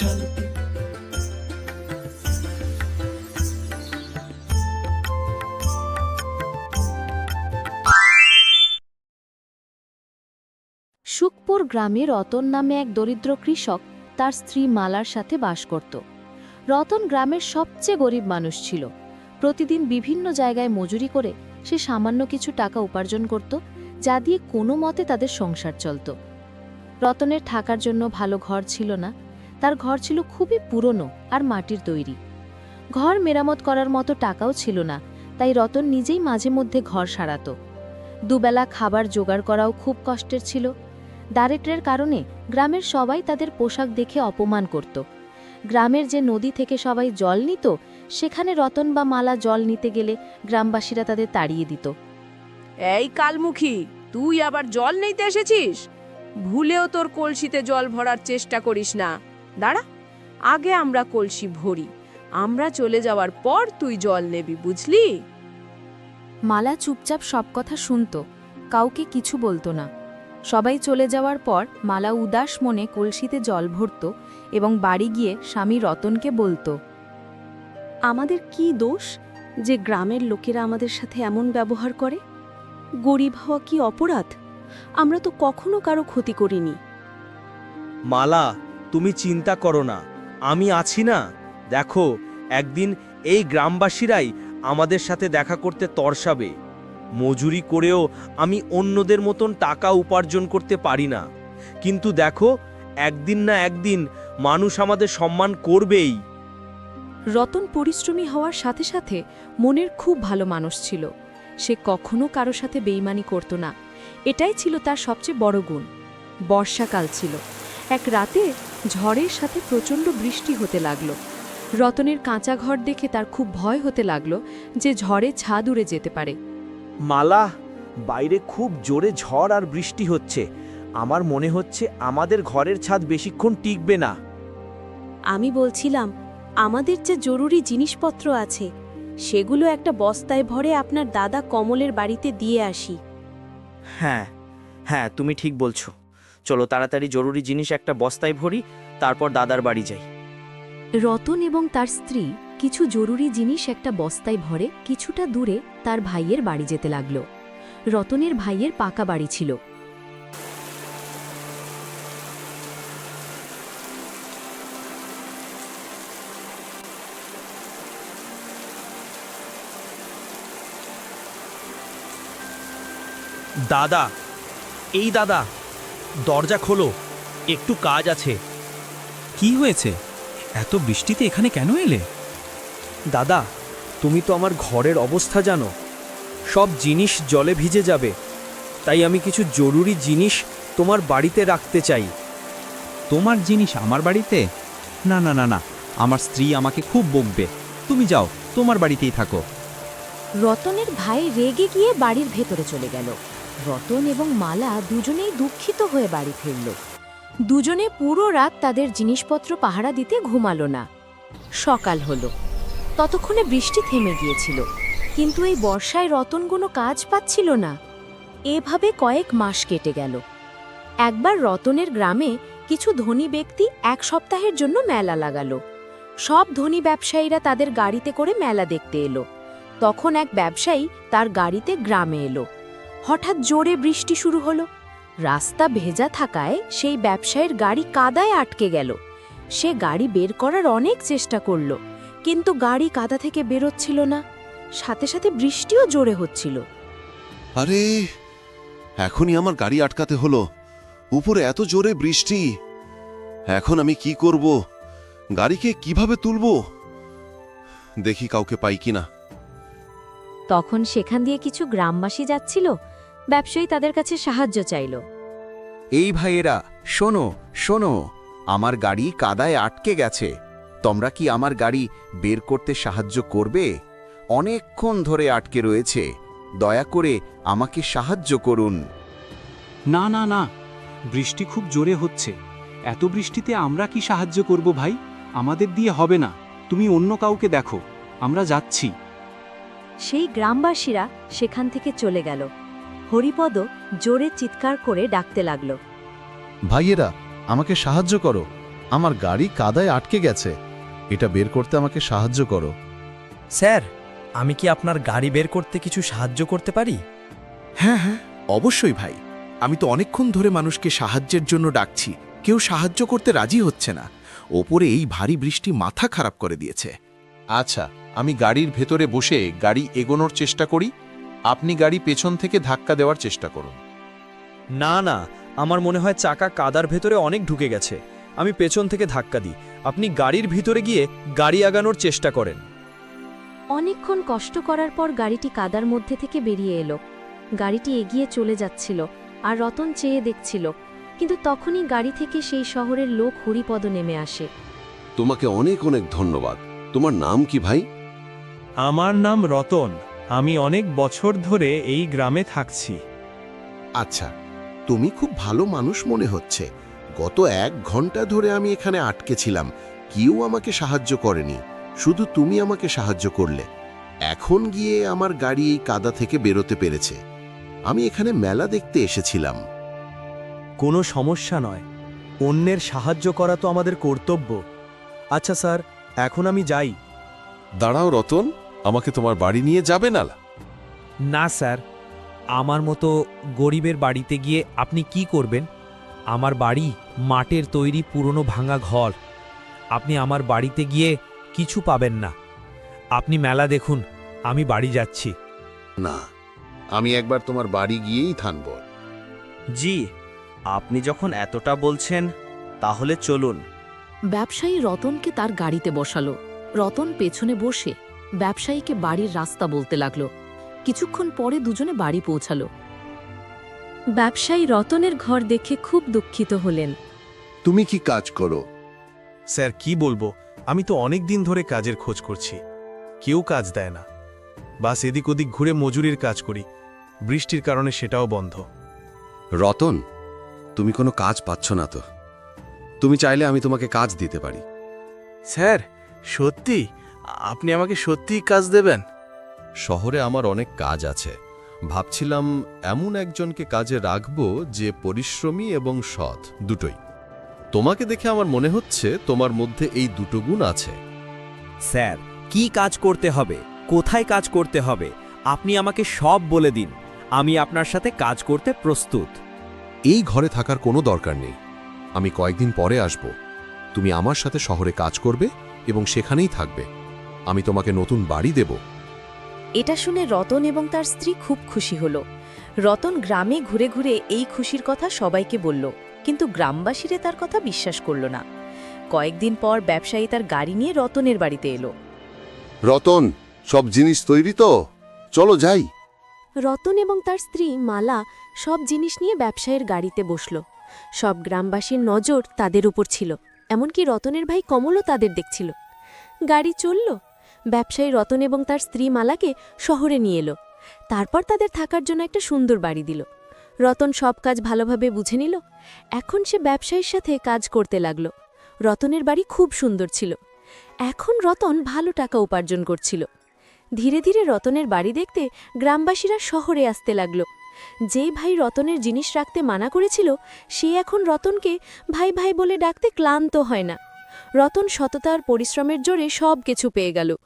সুখপুর গ্রামে রতন নামে এক দরিদ্র কৃষক তার স্ত্রী মালার সাথে বাস করত। রতন গ্রামের সবচেয়ে গরিব মানুষ ছিল। প্রতিদিন বিভিন্ন জায়গায় মজুরি করে সে সামান্য কিছু টাকা উপার্জন করত, যা দিয়ে কোনো মতে তাদের সংসার চলত। রতনের থাকার জন্য ভালো ঘর ছিল না তার ঘর ছিল খুবই পুরনো আর মাটির তৈরি। ঘর মেরামত করার মতো টাকাও ছিল না, তাই রতন নিজেই মাঝে মধ্যে ঘর সারাত। দুবেলা খাবার জোগাড় করাও খুব কষ্টের ছিল। দারিদ্র্যের কারণে গ্রামের সবাই তাদের পোশাক দেখে অপমান করত। গ্রামের যে নদী থেকে সবাই জল নিত, সেখানে রতন বা মালা জল নিতে গেলে গ্রামবাসীরা তাদের তাড়িয়ে দিত। এই কালমুখী, তুই আবার জল নিতে এসেছিস? ভুলেও তোর কলসিতে জল ভরার চেষ্টা করিস না। দাঁড়া আগে আমরা কলসি ভরি আমরা চলে যাওয়ার পর তুই জল নেবি বুঝলি? মালা চুপচাপ সব কথা শুনত কাউকে কিছু বলতো না। সবাই চলে যাওয়ার পর মালা উদাস মনে কলসিতে জল ভরত এবং বাড়ি গিয়ে স্বামী রতনকে বলতো আমাদের কি দোষ যে গ্রামের লোকেরা আমাদের সাথে এমন ব্যবহার করে? গরিব হওয়া কি অপরাধ? আমরা তো কখনো কারও ক্ষতি করিনি। মালা তুমি চিন্তা করো না। আমি আছি না। দেখো, একদিন এই গ্রামবাসীরাই আমাদের সাথে দেখা করতে তরসাবে। মজুরি করেও আমি অন্যদের মতন টাকা উপার্জন করতে পারি না। কিন্তু দেখো, একদিন না একদিন মানুষ আমাদের সম্মান করবেই। রতন পরিশ্রমী হওয়ার সাথে সাথে মনের খুব ভালো মানুষ ছিল। সে কখনো কারও সাথে বেইমানি করত না। এটাই ছিল তার সবচেয়ে বড় গুণ। বর্ষাকাল ছিল। এক রাতে ঝড়ের সাথে প্রচণ্ড বৃষ্টি হতে লাগল। রতনের কাঁচা ঘর দেখে তার খুব ভয় হতে লাগল যে ঝড়ে ছাদ উড়ে যেতে পারে। মালা বাইরে খুব জোরে ঝড় আর বৃষ্টি হচ্ছে। আমার মনে হচ্ছে আমাদের ঘরের ছাদ বেশিক্ষণ টিকবে না। আমি বলছিলাম আমাদের যে জরুরি জিনিসপত্র আছে সেগুলো একটা বস্তায় ভরে আপনার দাদা কমলের বাড়িতে দিয়ে আসি। হ্যাঁ হ্যাঁ তুমি ঠিক বলছো। চলো তাড়াতাড়ি জরুরি জিনিস একটা বস্তায় ভরি তারপর দাদার বাড়ি যাই। রতন এবং তার স্ত্রী কিছু জরুরি জিনিস একটা বস্তায় ভরে কিছুটা দূরে তার ভাইয়ের বাড়ি যেতে লাগল। রতনের ভাইয়ের পাকা বাড়ি ছিল। দাদা এই দাদা। দরজা খোলো একটু কাজ আছে। কি হয়েছে? এত বৃষ্টিতে এখানে কেন এলে? দাদা তুমি তো আমার ঘরের অবস্থা জানো। সব জিনিস জলে ভিজে যাবে। তাই আমি কিছু জরুরি জিনিস তোমার বাড়িতে রাখতে চাই। তোমার জিনিস আমার বাড়িতে? না না না না আমার স্ত্রী আমাকে খুব বকবে। তুমি যাও তোমার বাড়িতেই থাকো। রতনের ভাই রেগে গিয়ে বাড়ির ভেতরে চলে গেল। রতন এবং মালা দুজনেই দুঃখিত হয়ে বাড়ি ফিরল। দুজনে পুরো রাত তাদের জিনিসপত্র পাহারা দিতে ঘুমালো না। সকাল হলো। ততক্ষণে বৃষ্টি থেমে গিয়েছিল। কিন্তু এই বর্ষায় রতন কোনো কাজ পাচ্ছিল না। এভাবে কয়েক মাস কেটে গেল। একবার রতনের গ্রামে কিছু ধনী ব্যক্তি এক সপ্তাহের জন্য মেলা লাগালো। সব ধনী ব্যবসায়ীরা তাদের গাড়িতে করে মেলা দেখতে এলো। তখন এক ব্যবসায়ী তার গাড়িতে গ্রামে এলো। হঠাৎ জোরে বৃষ্টি শুরু হলো। রাস্তা ভেজা থাকায় সেই ব্যবসায়ীর গাড়ি কাদায় আটকে গেল। সে গাড়ি বের করার অনেক চেষ্টা করল, কিন্তু গাড়ি কাদা থেকে বেরোচ্ছিল না। সাথে সাথে বৃষ্টিও জোরে হচ্ছিল। আরে, এখনই আমার গাড়ি আটকাতে হলো। উপরে এত জোরে বৃষ্টি। এখন আমি কি করব? গাড়িকে কীভাবে তুলব? দেখি কাউকে পাই কিনা। তখন সেখান দিয়ে কিছু গ্রামবাসী যাচ্ছিল ব্যবসায়ী তাদের কাছে সাহায্য চাইল। এই ভাইয়েরা শোনো শোনো আমার গাড়ি কাদায় আটকে গেছে। তোমরা কি আমার গাড়ি বের করতে সাহায্য করবে? অনেকক্ষণ ধরে আটকে রয়েছে। দয়া করে আমাকে সাহায্য করুন। না না না বৃষ্টি খুব জোরে হচ্ছে। এত বৃষ্টিতে আমরা কি সাহায্য করব ভাই? আমাদের দিয়ে হবে না। তুমি অন্য কাউকে দেখো। আমরা যাচ্ছি। সেই গ্রামবাসীরা সেখান থেকে চলে গেল। হরিপদ জোরে চিৎকার করে ডাকতে লাগল। ভাইয়েরা আমাকে সাহায্য করো। আমার গাড়ি কাদায় আটকে গেছে। এটা বের করতে আমাকে সাহায্য করো। স্যার আমি কি আপনার গাড়ি বের করতে কিছু সাহায্য করতে পারি? হ্যাঁ হ্যাঁ অবশ্যই ভাই। আমি তো অনেকক্ষণ ধরে মানুষকে সাহায্যের জন্য ডাকছি। কেউ সাহায্য করতে রাজি হচ্ছে না। ওপরে এই ভারী বৃষ্টি মাথা খারাপ করে দিয়েছে। আচ্ছা আমি গাড়ির ভেতরে বসে গাড়ি এগোনোর চেষ্টা করি আপনি গাড়ি পেছন থেকে ধাক্কা দেওয়ার চেষ্টা করুন। না না আমার মনে হয় চাকা কাদার ভেতরে অনেক ঢুকে গেছে। আমি পেছন থেকে ধাক্কা দিই। আপনি গাড়ির ভিতরে গিয়ে গাড়ি আগানোর চেষ্টা করেন। অনেকক্ষণ কষ্ট করার পর গাড়িটি কাদার মধ্যে থেকে বেরিয়ে এলো। গাড়িটি এগিয়ে চলে যাচ্ছিল আর রতন চেয়ে দেখছিল কিন্তু তখনই গাড়ি থেকে সেই শহরের লোক হরিপদ নেমে আসে। তোমাকে অনেক অনেক ধন্যবাদ। তোমার নাম কি ভাই? আমার নাম রতন আমি অনেক বছর ধরে এই গ্রামে থাকছি। আচ্ছা তুমি খুব ভালো মানুষ মনে হচ্ছে। গত এক ঘণ্টা ধরে আমি এখানে আটকে ছিলাম কেউ আমাকে সাহায্য করেনি শুধু তুমি আমাকে সাহায্য করলে। এখন গিয়ে আমার গাড়ি এই কাদা থেকে বেরোতে পেরেছে। আমি এখানে মেলা দেখতে এসেছিলাম। কোনো সমস্যা নয়। অন্যের সাহায্য করা তো আমাদের কর্তব্য। আচ্ছা স্যার এখন আমি যাই। দাঁড়াও রতন আমাকে তোমার বাড়ি নিয়ে যাবে না? না স্যার। আমার মতো গরিবের বাড়িতে গিয়ে আপনি কি করবেন? আমার বাড়ি মাটির তৈরি পুরনো ভাঙা ঘর। আপনি আমার বাড়িতে গিয়ে কিছু পাবেন না। আপনি মেলা দেখুন আমি বাড়ি যাচ্ছি। না আমি একবার তোমার বাড়ি গিয়েই থানব। জি আপনি যখন এতটা বলছেন তাহলে চলুন। ব্যবসায়ী রতনকে তার গাড়িতে বসালো। রতন পেছনে বসে ব্যবসায়ীকে বাড়ির রাস্তা বলতে লাগল। কিছুক্ষণ পরে দুজনে বাড়ি পৌঁছালো। ব্যবসায়ী রতনের ঘর দেখে খুব দুঃখিত হলেন। তুমি কি কাজ করো? স্যার কি বলব? আমি তো অনেক দিন ধরে কাজের খোঁজ করছি। কেউ কাজ দেয় না। বাস এদিক ওদিক ঘুরে মজুরির কাজ করি। বৃষ্টির কারণে সেটাও বন্ধ। রতন তুমি কোনো কাজ পাচ্ছ না তো। তুমি চাইলে আমি তোমাকে কাজ দিতে পারি। স্যার সত্যি? আপনি আমাকে সত্যিই কাজ দেবেন? শহরে আমার অনেক কাজ আছে। ভাবছিলাম এমন একজনকে কাজে রাখব যে পরিশ্রমী এবং সৎ দুটোই। তোমাকে দেখে আমার মনে হচ্ছে তোমার মধ্যে এই দুটো গুণ আছে। স্যার কি কাজ করতে হবে? কোথায় কাজ করতে হবে? আপনি আমাকে সব বলে দিন। আমি আপনার সাথে কাজ করতে প্রস্তুত। এই ঘরে থাকার কোনো দরকার নেই। আমি কয়েকদিন পরে আসব। তুমি আমার সাথে শহরে কাজ করবে এবং সেখানেই থাকবে। আমি তোমাকে নতুন বাড়ি দেব। এটা শুনে রতন এবং তার স্ত্রী খুব খুশি হল। রতন গ্রামে ঘুরে ঘুরে এই খুশির কথা সবাইকে বলল কিন্তু গ্রামবাসীরা তার কথা বিশ্বাস করল না। কয়েকদিন পর ব্যবসায়ী তার গাড়ি নিয়ে রতনের বাড়িতে এলো। রতন সব জিনিস তৈরি তো? চলো যাই। রতন এবং তার স্ত্রী মালা সব জিনিস নিয়ে ব্যবসায়ের গাড়িতে বসল। সব গ্রামবাসীর নজর তাদের উপর ছিল। এমনকি রতনের ভাই কমলও তাদের দেখছিল। গাড়ি চলল। ব্যবসায়ী রতন এবং তার স্ত্রী মালাকে শহরে নিয়ে এলো। তারপর তাদের থাকার জন্য একটা সুন্দর বাড়ি দিল। রতন সব কাজ ভালোভাবে বুঝে নিল। এখন সে ব্যবসায়ীর সাথে কাজ করতে লাগল। রতনের বাড়ি খুব সুন্দর ছিল। এখন রতন ভালো টাকা উপার্জন করছিল। ধীরে ধীরে রতনের বাড়ি দেখতে গ্রামবাসীরা শহরে আসতে লাগল। যেই ভাই রতনের জিনিস রাখতে মানা করেছিল, সে এখন রতনকে ভাই ভাই বলে ডাকতে ক্লান্ত হয় না। রতন সততার পরিশ্রমের জোরে সব কিছু পেয়ে গেল।